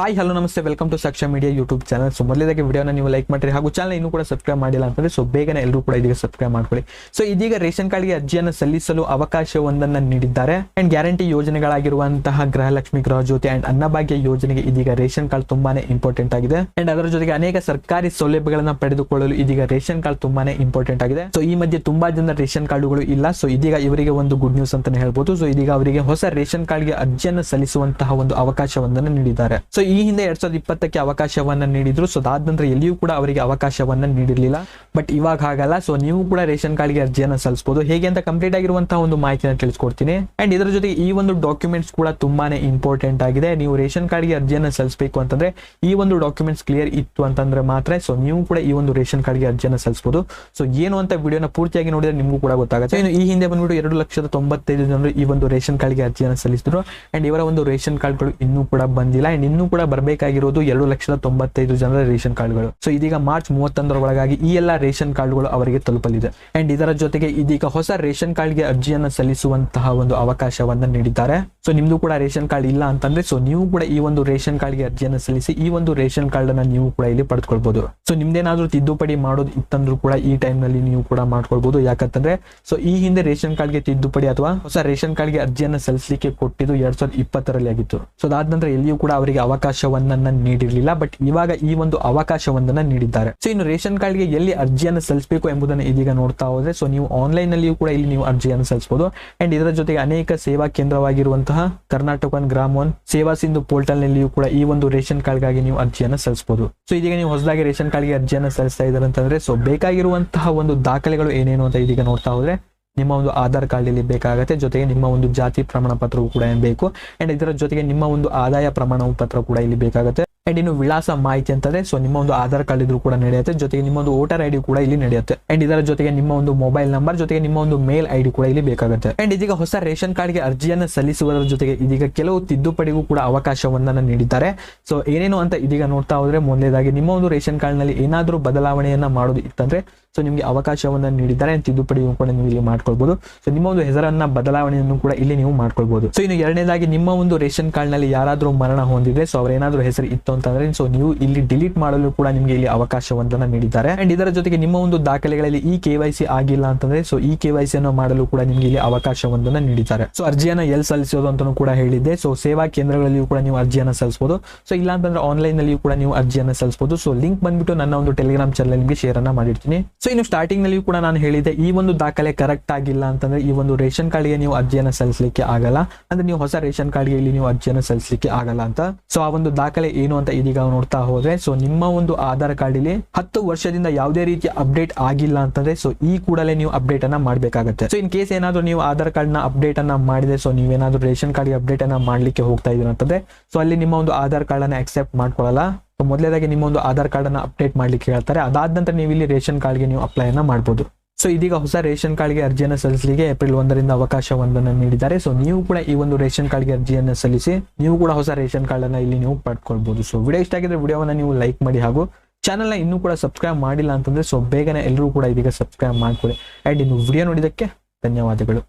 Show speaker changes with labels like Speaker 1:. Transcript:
Speaker 1: Hi hello ನಮಸ್ತೆ. Welcome to Saksha media YouTube channel so ಮೊದಲೇದಾಗಿ ವಿಡಿಯೋನ ನೀವು ಲೈಕ್ ಮಾಡಿರಿ. ಹಾಗೂ ಚಾನಲ್ ಇನ್ನೂ ಕೂಡ ಸಬ್ಸ್ಕ್ರೈಬ್ ಮಾಡಿಲ್ಲ ಅಂತಂದ್ರೆ ಸೊ ಬೇಗನೆ ಎಲ್ಲರೂ ಕೂಡ ಇದೀಗ ಸಬ್ಸ್ಕ್ರೈಬ್ ಮಾಡ್ಕೊಳ್ಳಿ. ಸೊ ಇದೀಗ ರೇಷನ್ ಕಾರ್ಡ್ಗೆ ಅರ್ಜಿಯನ್ನು ಸಲ್ಲಿಸಲು ಅವಕಾಶವೊಂದನ್ನು ನೀಡಿದ್ದಾರೆ. ಅಂಡ್ ಗ್ಯಾರಂಟಿ ಯೋಜನೆಗಳಾಗಿರುವಂತಹ ಗೃಹಲಕ್ಷ್ಮಿ, ಗೃಹ ಜ್ಯೋತಿ ಅಂಡ್ ಅನ್ನಭಾಗ್ಯ ಯೋಜನೆಗೆ ಇದೀಗ ರೇಷನ್ ಕಾರ್ಡ್ ತುಂಬಾನೇ ಇಂಪಾರ್ಟೆಂಟ್ ಆಗಿದೆ. ಅಂಡ್ ಅದರ ಜೊತೆಗೆ ಅನೇಕ ಸರ್ಕಾರಿ ಸೌಲಭ್ಯಗಳನ್ನ ಪಡೆದುಕೊಳ್ಳಲು ಇದೀಗ ರೇಷನ್ ಕಾರ್ಡ್ ತುಂಬಾನೇ ಇಂಪಾರ್ಟೆಂಟ್ ಆಗಿದೆ. ಸೊ ಈ ಮಧ್ಯೆ ತುಂಬಾ ಜನ ರೇಷನ್ ಕಾರ್ಡ್ಗಳು ಇಲ್ಲ. ಸೊ ಇದೀಗ ಇವರಿಗೆ ಒಂದು ಗುಡ್ ನ್ಯೂಸ್ ಅಂತಾನೆ ಹೇಳ್ಬೋದು. ಸೊ ಇದೀಗ ಅವರಿಗೆ ಹೊಸ ರೇಷನ್ ಕಾರ್ಡ್ಗೆ ಅರ್ಜಿಯನ್ನು ಸಲ್ಲಿಸುವಂತಹ ಒಂದು ಅವಕಾಶವೊಂದನ್ನು ನೀಡಿದ್ದಾರೆ. ಸೊ ಈ ಹಿಂದೆ ಎರಡ್ ಸಾವಿರದ ಇಪ್ಪತ್ತಕ್ಕೆ ಅವಕಾಶವನ್ನ ನೀಡಿದ್ರು. ಸೊ ಅದಾದ ನಂತರ ಎಲ್ಲಿಯೂ ಕೂಡ ಅವರಿಗೆ ಅವಕಾಶವನ್ನ ನೀಡಿರಲಿಲ್ಲ. ಬಟ್ ಇವಾಗ ಹಾಗಲ್ಲ. ಸೊ ನೀವು ಕೂಡ ರೇಷನ್ ಕಾರ್ಡ್ಗೆ ಅರ್ಜಿಯನ್ನು ಸಲ್ಲಿಸಬಹುದು ಹೇಗೆ ಅಂತ ಕಂಪ್ಲೀಟ್ ಆಗಿರುವಂತಹ ಒಂದು ಮಾಹಿತಿಯನ್ನು ತಿಳಿಸ್ಕೊಡ್ತೀನಿ. ಅಂಡ್ ಇದರ ಜೊತೆಗೆ ಈ ಒಂದು ಡಾಕ್ಯುಮೆಂಟ್ಸ್ ಕೂಡ ತುಂಬಾನೇ ಇಂಪಾರ್ಟೆಂಟ್ ಆಗಿದೆ. ನೀವು ರೇಷನ್ ಕಾರ್ಡ್ಗೆ ಅರ್ಜಿಯನ್ನು ಸಲ್ಲಿಸಬೇಕು ಅಂತಂದ್ರೆ ಈ ಒಂದು ಡಾಕ್ಯುಮೆಂಟ್ಸ್ ಕ್ಲಿಯರ್ ಇತ್ತು ಅಂತಂದ್ರೆ ಮಾತ್ರ ಸೊ ನೀವು ಕೂಡ ಈ ಒಂದು ರೇಷನ್ ಕಾರ್ಡ್ಗೆ ಅರ್ಜಿಯನ್ನು ಸಲ್ಲಿಸಬಹುದು ಸೊ ಏನು ಅಂತ ವಿಡಿಯೋನ ಪೂರ್ತಿಯಾಗಿ ನೋಡಿದ್ರೆ ನಿಮಗೂ ಕೂಡ ಗೊತ್ತಾಗುತ್ತೆ. ಇನ್ನು ಈ ಹಿಂದೆ ಬಂದ್ಬಿಟ್ಟು ಎರಡು ಲಕ್ಷದ ತೊಂಬತ್ತೈದು ಜನರು ಈ ಒಂದು ರೇಷನ್ ಕಾರ್ಡ್ಗೆ ಅರ್ಜಿಯನ್ನು ಸಲ್ಲಿಸಿದ್ರು. ಅಂಡ್ ಇವರ ಒಂದು ರೇಷನ್ ಕಾರ್ಡ್ಗಳು ಇನ್ನೂ ಕೂಡ ಬಂದಿಲ್ಲ. ಅಂಡ್ ಇನ್ನೂ ಕೂಡ ಬರಬೇಕಾಗಿರೋದು ಎರಡು ಲಕ್ಷದ ತೊಂಬತ್ತೈದು ಜನರ ರೇಷನ್ ಕಾರ್ಡ್ಗಳು. ಸೊ ಇದೀಗ ಮಾರ್ಚ್ ಮೂವತ್ತೊಂದರ ಒಳಗಾಗಿ ಈ ಎಲ್ಲಾ ರೇಷನ್ ಕಾರ್ಡ್ಗಳು ಅವರಿಗೆ ತಲುಪಲಿದೆ. ಅಂಡ್ ಇದರ ಜೊತೆಗೆ ಇದೀಗ ಹೊಸ ರೇಷನ್ ಕಾರ್ಡ್ಗೆ ಅರ್ಜಿಯನ್ನು ಸಲ್ಲಿಸುವಂತಹ ಒಂದು ಅವಕಾಶವನ್ನು ನೀಡಿದ್ದಾರೆ. ಸೊ ನಿಮ್ದು ಕೂಡ ರೇಷನ್ ಕಾರ್ಡ್ ಇಲ್ಲ ಅಂತಂದ್ರೆ ಸೊ ನೀವು ಕೂಡ ಈ ಒಂದು ರೇಷನ್ ಕಾರ್ಡ್ಗೆ ಅರ್ಜಿಯನ್ನು ಸಲ್ಲಿಸಿ ಈ ಒಂದು ರೇಷನ್ ಕಾರ್ಡ್ ಅನ್ನ ನೀವು ಕೂಡ ಇಲ್ಲಿ ಪಡೆದುಕೊಳ್ಬಹುದು ಸೊ ನಿಮ್ದೇನಾದ್ರೂ ತಿದ್ದುಪಡಿ ಮಾಡೋದು ಇತ್ತಂದ್ರೂ ಕೂಡ ಈ ಟೈಮ್ನಲ್ಲಿ ನೀವು ಕೂಡ ಮಾಡ್ಕೊಳ್ಬಹುದು ಯಾಕಂತಂದ್ರೆ ಸೊ ಈ ಹಿಂದೆ ರೇಷನ್ ಕಾರ್ಡ್ಗೆ ತಿದ್ದುಪಡಿ ಅಥವಾ ಹೊಸ ರೇಷನ್ ಕಾರ್ಡ್ಗೆ ಅರ್ಜಿಯನ್ನು ಸಲ್ಲಿಸಲಿಕ್ಕೆ ಕೊಟ್ಟಿದ್ದು ಎರಡ್ ಸಾವಿರದ ಇಪ್ಪತ್ತರಲ್ಲಿ ಆಗಿತ್ತು. ಸೊ ಅದಾದ ನಂತರ ಎಲ್ಲಿಯೂ ಕೂಡ ಅವರಿಗೆ ಅವಕಾಶವನ್ನ ನೀಡಿರಲಿಲ್ಲ ಬಟ್ ಇವಾಗ ಈ ಒಂದು ಅವಕಾಶವನ್ನ ನೀಡಿದ್ದಾರೆ. ಸೊ ಇನ್ನು ರೇಷನ್ ಕಾರ್ಡ್ಗೆ ಎಲ್ಲಿ ಅರ್ಜಿಯನ್ನು ಸಲ್ಲಿಸಬೇಕು ಎಂಬುದನ್ನು ಇದೀಗ ನೋಡ್ತಾ ಹೋದ್ರೆ ಸೊ ನೀವು ಆನ್ಲೈನ್ ನಲ್ಲಿಯೂ ಕೂಡ ಇಲ್ಲಿ ನೀವು ಅರ್ಜಿಯನ್ನು ಸಲ್ಲಿಸಬಹುದು ಅಂಡ್ ಇದರ ಜೊತೆಗೆ ಅನೇಕ ಸೇವಾ ಕೇಂದ್ರವಾಗಿರುವಂತಹ Karnataka one Gram one Seva Sindhu portal ನಲ್ಲಿಯೂ ಕೂಡ ಈ ಒಂದು ರೇಷನ್ ಕಾರ್ಡ್ಗಾಗಿ ನೀವು ಅರ್ಜಿಯನ್ನು ಸಲ್ಲಿಸಬಹುದು ಸೊ ಇದೀಗ ನೀವು ಹೊಸದಾಗಿ ರೇಷನ್ ಕಾರ್ಡ್ಗೆ ಅರ್ಜಿಯನ್ನು ಸಲ್ಲಿಸ್ತಾ ಇದ್ದಾರೆ ಅಂತಂದ್ರೆ ಸೊ ಬೇಕಾಗಿರುವಂತಹ ಒಂದು ದಾಖಲೆಗಳು ಏನೇನು ಅಂತ ಇದೀಗ ನೋಡ್ತಾ ಹೋದ್ರೆ ನಿಮ್ಮ ಒಂದು ಆಧಾರ್ ಕಾರ್ಡ್ ಇಲ್ಲಿ ಬೇಕಾಗುತ್ತೆ, ಜೊತೆಗೆ ನಿಮ್ಮ ಒಂದು ಜಾತಿ ಪ್ರಮಾಣ ಪತ್ರವು ಕೂಡ ಬೇಕು. ಅಂಡ್ ಇದರ ಜೊತೆಗೆ ನಿಮ್ಮ ಒಂದು ಆದಾಯ ಪ್ರಮಾಣ ಪತ್ರ ಕೂಡ ಇಲ್ಲಿ ಬೇಕಾಗುತ್ತೆ. ಅಂಡ್ ಇನ್ನು ವಿಳಾಸ ಮಾಹಿತಿ ಅಂತಂದ್ರೆ ಸೊ ನಿಮ್ಮ ಒಂದು ಆಧಾರ್ ಕಾರ್ಡ್ ಇದ್ರೂ ಕೂಡ ನಡೆಯುತ್ತೆ. ಜೊತೆಗೆ ನಿಮ್ಮ ಒಂದು ವೋಟರ್ ಐಡಿ ಕೂಡ ಇಲ್ಲಿ ನಡೆಯುತ್ತೆ. ಅಂಡ್ ಇದರ ಜೊತೆಗೆ ನಿಮ್ಮ ಒಂದು ಮೊಬೈಲ್ ನಂಬರ್ ಜೊತೆಗೆ ನಿಮ್ಮ ಒಂದು ಮೇಲ್ ಐಡಿ ಕೂಡ ಇಲ್ಲಿ ಬೇಕಾಗುತ್ತೆ. ಅಂಡ್ ಇದೀಗ ಹೊಸ ರೇಷನ್ ಕಾರ್ಡ್ಗೆ ಅರ್ಜಿಯನ್ನು ಸಲ್ಲಿಸುವುದರ ಜೊತೆಗೆ ಇದೀಗ ಕೆಲವು ತಿದ್ದುಪಡಿಗೂ ಕೂಡ ಅವಕಾಶವನ್ನ ನೀಡಿದ್ದಾರೆ. ಸೊ ಏನೇನು ಅಂತ ಇದೀಗ ನೋಡ್ತಾ ಹೋದ್ರೆ, ಮೊದಲೇದಾಗಿ ನಿಮ್ಮ ಒಂದು ರೇಷನ್ ಕಾರ್ಡ್ನಲ್ಲಿ ಏನಾದರೂ ಬದಲಾವಣೆಯನ್ನ ಮಾಡೋದು ಇತ್ತಂದ್ರೆ ಸೊ ನಿಮಗೆ ಅವಕಾಶವನ್ನ ನೀಡಿದ್ದಾರೆ. ತಿದ್ದುಪಡಿಯೂ ಕೂಡ ನೀವು ಇಲ್ಲಿ ಮಾಡ್ಕೊಳ್ಬಹುದು ಸೊ ನಿಮ್ಮ ಒಂದು ಹೆಸರನ್ನ, ಬದಲಾವಣೆಯನ್ನು ಕೂಡ ಇಲ್ಲಿ ನೀವು ಮಾಡ್ಕೊಳ್ಬಹುದು ಸೊ ಇನ್ನು ಎರಡನೇದಾಗಿ ನಿಮ್ಮ ಒಂದು ರೇಷನ್ ಕಾರ್ಡ್ನಲ್ಲಿ ಯಾರಾದರೂ ಮರಣ ಹೊಂದಿದ್ರೆ ಸೊ ಅವರೇನಾದರೂ ಹೆಸರು ಇತ್ತು ಅಂತಂದ್ರೆ ಸೊ ನೀವು ಇಲ್ಲಿ ಡಿಲೀಟ್ ಮಾಡಲು ಕೂಡ ನಿಮಗೆ ಇಲ್ಲಿ ಅವಕಾಶವನ್ನ ನೀಡಿದ್ದಾರೆ. ಅಂಡ್ ಇದರ ಜೊತೆಗೆ ನಿಮ್ಮ ಒಂದು ದಾಖಲೆಗಳಲ್ಲಿ ಈ ಕೆ ಆಗಿಲ್ಲ ಅಂತಂದ್ರೆ ಸೊ ಈ ಕೆ ಅನ್ನು ಮಾಡಲು ಕೂಡ ನಿಮಗೆ ಇಲ್ಲಿ ಅವಕಾಶವನ್ನ ನೀಡಿದ್ದಾರೆ. ಸೊ ಅರ್ಜಿಯನ್ನ ಎಲ್ಲಿ ಸಲ್ಲಿಸೋದು ಅಂತಾನು ಕೂಡ ಹೇಳಿದ್ದೆ. ಸೊ ಸೇವಾ ಕೇಂದ್ರಗಳಲ್ಲಿಯೂ ಕೂಡ ನೀವು ಅರ್ಜಿಯನ್ನ ಸಲ್ಲಿಸಬಹುದು. ಸೊ ಇಲ್ಲ ಅಂತಂದ್ರೆ ಆನ್ಲೈನ್ ನಲ್ಲಿಯೂ ಕೂಡ ನೀವು ಅರ್ಜಿಯನ್ನ ಸಲ್ಲಿಸಬಹುದು. ಸೊ ಲಿಂಕ್ ಬಂದ್ಬಿಟ್ಟು ನನ್ನ ಒಂದು ಟೆಲಿಗ್ರಾಮ್ ಚಾನಲ್ಗೆ ಶೇರ್ ಅನ್ನ ಮಾಡಿರ್ತೀನಿ. ಸೊ ಇನ್ನು ಸ್ಟಾರ್ಟಿಂಗ್ನಲ್ಲಿ ಕೂಡ ನಾನು ಹೇಳಿದೆ ಈ ಒಂದು ದಾಖಲೆ ಕರೆಕ್ಟ್ ಆಗಿಲ್ಲ ಅಂತಂದ್ರೆ, ಈ ಒಂದು ರೇಷನ್ ಕಾರ್ಡ್ಗೆ ನೀವು ಅರ್ಜಿಯನ್ನ ಸಲ್ಲಿಸಲಿಕ್ಕೆ ಆಗಲ್ಲ. ಅಂದ್ರೆ ನೀವು ಹೊಸ ರೇಷನ್ ಕಾರ್ಡ್ಗೆ ಇಲ್ಲಿ ನೀವು ಅರ್ಜಿಯನ್ನು ಸಲ್ಲಿಸಲಿಕ್ಕೆ ಆಗಲ್ಲ ಅಂತ. ಸೊ ಆ ಒಂದು ದಾಖಲೆ ಏನು ಅಂತ ಇದೀಗ ನೋಡ್ತಾ ಹೋದ್ರೆ ಸೊ ನಿಮ್ಮ ಒಂದು ಆಧಾರ್ ಕಾರ್ಡ್ ಇಲ್ಲಿ ಹತ್ತು ವರ್ಷದಿಂದ ಯಾವುದೇ ರೀತಿಯ ಅಪ್ಡೇಟ್ ಆಗಿಲ್ಲ ಅಂತಂದ್ರೆ ಸೊ ಈ ಕೂಡಲೇ ನೀವು ಅಪ್ಡೇಟ್ ಅನ್ನ ಮಾಡಬೇಕಾಗುತ್ತೆ. ಸೊ ಇನ್ ಕೇಸ್ ಏನಾದ್ರು ನೀವು ಆಧಾರ್ ಕಾರ್ಡ್ನ ಅಪ್ಡೇಟ್ ಅನ್ನ ಮಾಡಿದ್ರೆ ಸೊ ನೀವೇನಾದ್ರೂ ರೇಷನ್ ಕಾರ್ಡ್ ಅಪ್ಡೇಟ್ ಅನ್ನ ಮಾಡ್ಲಿಕ್ಕೆ ಹೋಗ್ತಾ ಇದೀರ ಅಂತಂದ್ರೆ ಸೊ ಅಲ್ಲಿ ನಿಮ್ಮ ಒಂದು ಆಧಾರ್ ಕಾರ್ಡ್ ಅನ್ನ ಅಕ್ಸೆಪ್ಟ್ ಮಾಡ್ಕೊಳ್ಳಲ್ಲ. ಮೊದಲೇದಾಗಿ ನಿಮ್ಮ ಒಂದು ಆಧಾರ್ ಕಾರ್ಡ್ ಅನ್ನ ಅಪ್ಡೇಟ್ ಮಾಡ್ಲಿಕ್ಕೆ ಹೇಳ್ತಾರೆ. ಅದಾದ ನಂತರ ನೀವು ಇಲ್ಲಿ ರೇಷನ್ ಕಾರ್ಡ್ಗೆ ನೀವು ಅಪ್ಲೈ ಅನ್ನ ಮಾಡಬಹುದು ಸೊ ಇದೀಗ ಹೊಸ ರೇಷನ್ ಕಾರ್ಡ್ಗೆ ಅರ್ಜಿಯನ್ನು ಸಲ್ಲಿಸಲಿಕ್ಕೆ ಏಪ್ರಿಲ್ ಒಂದರಿಂದ ಅವಕಾಶವೊಂದನ್ನು ನೀಡಿದ್ದಾರೆ. ಸೊ ನೀವು ಕೂಡ ಈ ಒಂದು ರೇಷನ್ ಕಾರ್ಡ್ಗೆ ಅರ್ಜಿಯನ್ನು ಸಲ್ಲಿಸಿ, ನೀವು ಕೂಡ ಹೊಸ ರೇಷನ್ ಕಾರ್ಡ್ ಅನ್ನ ಇಲ್ಲಿ ನೀವು ಪಡ್ಕೊಳ್ಬಹುದು ಸೊ ವಿಡಿಯೋ ಇಷ್ಟ ಆಗಿದ್ರೆ ವಿಡಿಯೋವನ್ನ ನೀವು ಲೈಕ್ ಮಾಡಿ ಹಾಗೂ ಚಾನಲ್ನ ಇನ್ನೂ ಕೂಡ ಸಬ್ಸ್ಕ್ರೈಬ್ ಮಾಡಿಲ್ಲ ಅಂತಂದ್ರೆ ಸೊ ಬೇಗನೆ ಎಲ್ಲರೂ ಕೂಡ ಇದೀಗ ಸಬ್ಸ್ಕ್ರೈಬ್ ಮಾಡ್ಕೊಳ್ಳಿ. ಅಂಡ್ ಇನ್ನು ವಿಡಿಯೋ ನೋಡಿದಕ್ಕೆ ಧನ್ಯವಾದಗಳು.